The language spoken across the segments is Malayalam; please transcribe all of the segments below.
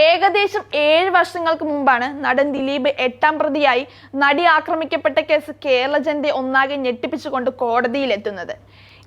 ഏകദേശം ഏഴ് വർഷങ്ങൾക്ക് മുമ്പാണ് നടൻ ദിലീപ് എട്ടാം പ്രതിയായി നടി ആക്രമിക്കപ്പെട്ട കേസ് കേരള ജനതയെ ഒന്നാകെ ഞെട്ടിപ്പിച്ചുകൊണ്ട് കോടതിയിലെത്തുന്നത്.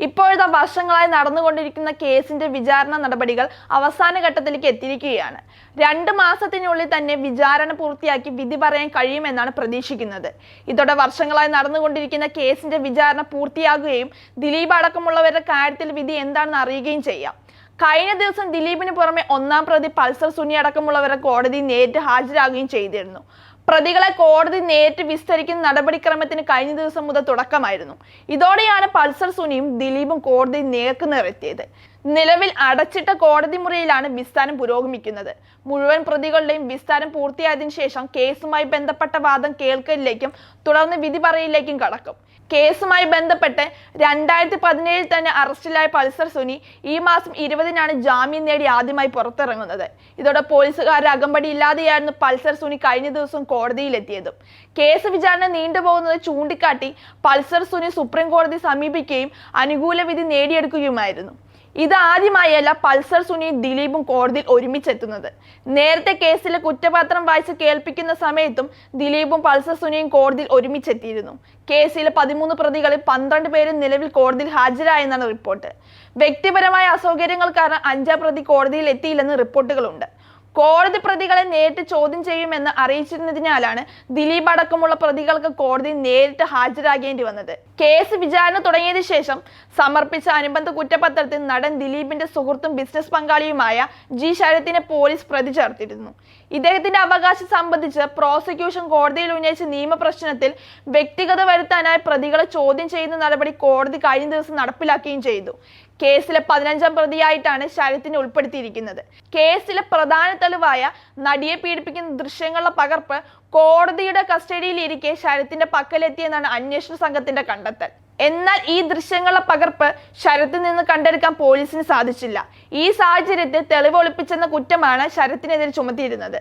ഇപ്പോഴത്തെ വർഷങ്ങളായി നടന്നുകൊണ്ടിരിക്കുന്ന കേസിന്റെ വിചാരണ നടപടികൾ അവസാന ഘട്ടത്തിലേക്ക് എത്തിയിരിക്കുകയാണ്. രണ്ട് മാസത്തിനുള്ളിൽ തന്നെ വിചാരണ പൂർത്തിയാക്കി വിധി പറയാൻ കഴിയുമെന്നാണ് പ്രതീക്ഷിക്കുന്നത്. ഇതോടെ വർഷങ്ങളായി നടന്നുകൊണ്ടിരിക്കുന്ന കേസിന്റെ വിചാരണ പൂർത്തിയാകുകയും ദിലീപ് അടക്കമുള്ളവരുടെ കാര്യത്തിൽ വിധി എന്താണെന്ന് അറിയുകയും ചെയ്യാം. കഴിഞ്ഞ ദിവസം ദിലീപിന് പുറമെ ഒന്നാം പ്രതി പൾസർ സുനി അടക്കമുള്ളവരെ കോടതി നേരിട്ട് ഹാജരാകുകയും ചെയ്തിരുന്നു. പ്രതികളെ കോടതി നേരിട്ട് വിസ്തരിക്കുന്ന നടപടിക്രമത്തിന് കഴിഞ്ഞ ദിവസം മുതൽ തുടക്കമായിരുന്നു. ഇതോടെയാണ് പൾസർ സുനിയും ദിലീപും കോടതി നേർക്കുനേറെത്തിയത് നിലവിൽ അടച്ചിട്ട കോടതി മുറിയിലാണ് വിസ്താരം പുരോഗമിക്കുന്നത്. മുഴുവൻ പ്രതികളുടെയും വിസ്താരം പൂർത്തിയായതിനു ശേഷം കേസുമായി ബന്ധപ്പെട്ട വാദം കേൾക്കലിലേക്കും തുടർന്ന് വിധി പറയലിലേക്കും കടക്കും. കേസുമായി ബന്ധപ്പെട്ട് രണ്ടായിരത്തി പതിനേഴിൽ തന്നെ അറസ്റ്റിലായ പൾസർ സുനി ഈ മാസം ഇരുപതിനാണ് ജാമ്യം നേടി ആദ്യമായി പുറത്തിറങ്ങുന്നത്. ഇതോടെ പോലീസുകാരുടെ അകമ്പടി ഇല്ലാതെയായിരുന്നു പൾസർ സുനി കഴിഞ്ഞ ദിവസം കോടതിയിലെത്തിയതും. കേസ് വിചാരണ നീണ്ടുപോകുന്നത് ചൂണ്ടിക്കാട്ടി പൾസർ സുനി സുപ്രീം കോടതി സമീപിക്കുകയും അനുകൂല വിധി നേടിയെടുക്കുകയുമായിരുന്നു. ഇത് ആദ്യമായല്ല പൾസർ സുനിയും ദിലീപും കോടതിയിൽ ഒരുമിച്ചെത്തുന്നത്. നേരത്തെ കേസിലെ കുറ്റപത്രം വായിച്ച് കേൾപ്പിക്കുന്ന സമയത്തും ദിലീപും പൾസർ സുനിയും കോടതിയിൽ ഒരുമിച്ചെത്തിയിരുന്നു. കേസിലെ പതിമൂന്ന് പ്രതികളിൽ പന്ത്രണ്ട് പേരും നിലവിൽ കോടതിയിൽ ഹാജരായെന്നാണ് റിപ്പോർട്ട്. വ്യക്തിപരമായ അസൗകര്യങ്ങൾ കാരണം അഞ്ചാം പ്രതി കോടതിയിൽ എത്തിയില്ലെന്ന് റിപ്പോർട്ടുകളുണ്ട്. കോടതി പ്രതികളെ നേരിട്ട് ചോദ്യം ചെയ്യുമെന്ന് അറിയിച്ചിരുന്നതിനാലാണ് ദിലീപ് അടക്കമുള്ള പ്രതികൾക്ക് കോടതി നേരിട്ട് ഹാജരാകേണ്ടി വന്നത്. കേസ് വിചാരണ തുടങ്ങിയതിനു ശേഷം സമർപ്പിച്ച അനുബന്ധ കുറ്റപത്രത്തിൽ നടൻ ദിലീപിന്റെ സുഹൃത്തും ബിസിനസ് പങ്കാളിയുമായ ജി ശരത്തിനെ പോലീസ് പ്രതി ചേർത്തിരുന്നു. ഇദ്ദേഹത്തിന്റെ അവകാശം സംബന്ധിച്ച് പ്രോസിക്യൂഷൻ കോടതിയിൽ ഉന്നയിച്ച നിയമപ്രശ്നത്തിൽ വ്യക്തിഗത വരുത്താനായി പ്രതികളെ ചോദ്യം ചെയ്യുന്ന നടപടി കോടതി കഴിഞ്ഞ ദിവസം നടപ്പിലാക്കുകയും ചെയ്തു. കേസിലെ പതിനഞ്ചാം പ്രതിയായിട്ടാണ് ശരത്തിനെ ഉൾപ്പെടുത്തിയിരിക്കുന്നത്. കേസിലെ പ്രധാന തെളിവായ നടിയെ പീഡിപ്പിക്കുന്ന ദൃശ്യങ്ങളുടെ പകർപ്പ് കോടതിയുടെ കസ്റ്റഡിയിലിരിക്കെ ശരത്തിന്റെ പക്കലെത്തിയെന്നാണ് അന്വേഷണ സംഘത്തിന്റെ കണ്ടെത്തൽ. എന്നാൽ ഈ ദൃശ്യങ്ങളുടെ പകർപ്പ് ശരത്തിൽ നിന്ന് കണ്ടെടുക്കാൻ പോലീസിന് സാധിച്ചില്ല. ഈ സാഹചര്യത്തിൽ തെളിവ് ഒളിപ്പിച്ചെന്ന കുറ്റമാണ് ശരത്തിനെതിരെ ചുമത്തിയിരുന്നത്.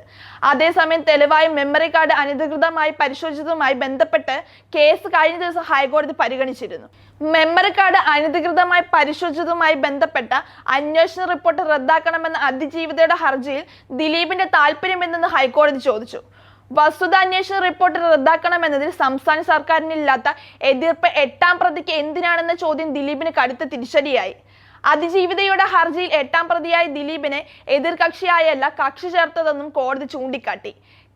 അതേസമയം തെളിവായ മെമ്മറി കാർഡ് അനധികൃതമായി പരിശോധിച്ചതുമായി ബന്ധപ്പെട്ട് കേസ് കഴിഞ്ഞ ദിവസം ഹൈക്കോടതി പരിഗണിച്ചിരുന്നു. മെമ്മറി കാർഡ് അനധികൃതമായി പരിശോധിച്ചതുമായി ബന്ധപ്പെട്ട അന്വേഷണ റിപ്പോർട്ട് റദ്ദാക്കണമെന്ന അതിജീവിതയുടെ ഹർജിയിൽ ദിലീപിന്റെ താല്പര്യമെന്തെന്ന് ഹൈക്കോടതി ചോദിച്ചു. വസ്തുതാന്വേഷണ റിപ്പോർട്ട് റദ്ദാക്കണമെന്നതിൽ സംസ്ഥാന സർക്കാരിനില്ലാത്ത എതിർപ്പ് എട്ടാം പ്രതിക്ക് എന്തിനാണെന്ന ചോദ്യം ദിലീപിന് കടുത്ത തിരിച്ചടിയായി. അതിജീവിതയുടെ ഹർജിയിൽ എട്ടാം പ്രതിയായ ദിലീപിനെ എതിർകക്ഷിയായല്ല കക്ഷി ചേർത്തതെന്നും കോടതി ചൂണ്ടിക്കാട്ടി.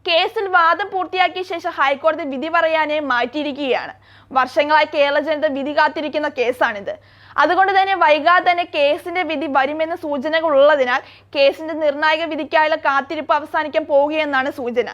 കേസിൽ വാദം പൂർത്തിയാക്കിയ ശേഷം ഹൈക്കോടതി വിധി പറയാനേ മാറ്റിയിരിക്കുകയാണ്. വർഷങ്ങളായി കേരള ജനത വിധി കാത്തിരിക്കുന്ന കേസാണിത്. അതുകൊണ്ട് തന്നെ വൈകാതെ തന്നെ കേസിന്റെ വിധി വരുമെന്ന സൂചനകൾ ഉള്ളതിനാൽ കേസിന്റെ നിർണായക വിധിക്കായുള്ള കാത്തിരിപ്പ് അവസാനിക്കാൻ പോവുകയെന്നാണ് സൂചന.